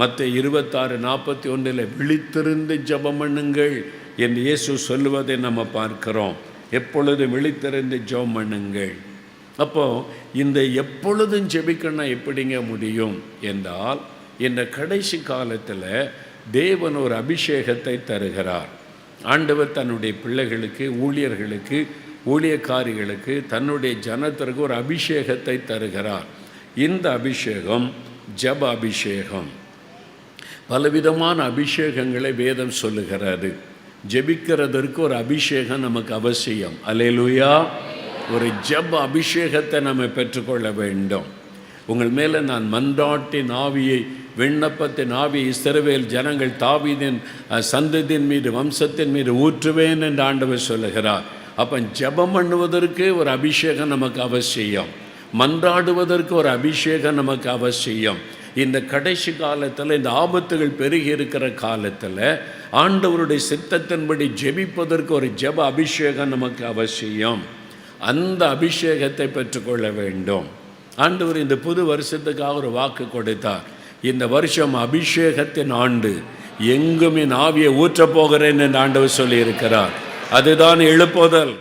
மற்ற இருபத்தாறு நாற்பத்தி ஒன்றில் விழித்திருந்து ஜெபம் பண்ணுங்கள் என்று இயேசு சொல்லுவதை நம்ம பார்க்கிறோம். எப்பொழுது விழித்திருந்து ஜெபம் பண்ணுங்கள். அப்போ இந்த எப்பொழுதும் ஜெபிக்கணும் எப்படிங்க முடியும் என்றால் இந்த கடைசி காலத்தில் தேவன் ஒரு அபிஷேகத்தை தருகிறார். ஆண்டவர் தன்னுடைய பிள்ளைகளுக்கு ஊழியர்களுக்கு ஊழியக்காரிகளுக்கு தன்னுடைய ஜனத்திற்கு ஒரு அபிஷேகத்தை தருகிறார். இந்த அபிஷேகம் ஜப அபிஷேகம். பலவிதமான அபிஷேகங்களை வேதம் சொல்லுகிறாரு. ஜெபிக்கிறதற்கு ஒரு அபிஷேகம் நமக்கு அவசியம். அலையலுயா ஒரு ஜப் அபிஷேகத்தை நம்ம பெற்றுக்கொள்ள வேண்டும். உங்கள் மேலே நான் மன்றாட்டின் ஆவியை விண்ணப்பத்தின் ஆவியை இஸ்ரவேல் ஜனங்கள் தாவிதின் சந்ததியின் மீது வம்சத்தின் மீது ஊற்றுவேன் என்று ஆண்டவர் சொல்லுகிறார். அப்போ ஜெபம் பண்ணுவதற்கு ஒரு அபிஷேகம் நமக்கு அவசியம். மன்றாடுவதற்கு ஒரு அபிஷேகம் நமக்கு அவசியம். இந்த கடைசி காலத்தில் இந்த ஆபத்துகள் பெருகி இருக்கிற காலத்தில் ஆண்டவருடைய சித்தத்தின்படி ஜெபிப்பதற்கு ஒரு ஜெப அபிஷேகம் நமக்கு அவசியம். அந்த அபிஷேகத்தை பெற்றுக்கொள்ள வேண்டும். ஆண்டவர் இந்த புது வருஷத்துக்காக ஒரு வாக்கு கொடுத்தார். இந்த வருஷம் அபிஷேகத்தின் ஆண்டு. எங்கும் என் ஆவியை ஊற்றப் போகிறேன் என்று ஆண்டவர் சொல்லியிருக்கிறார். அதுதான் எழுப்புதல்.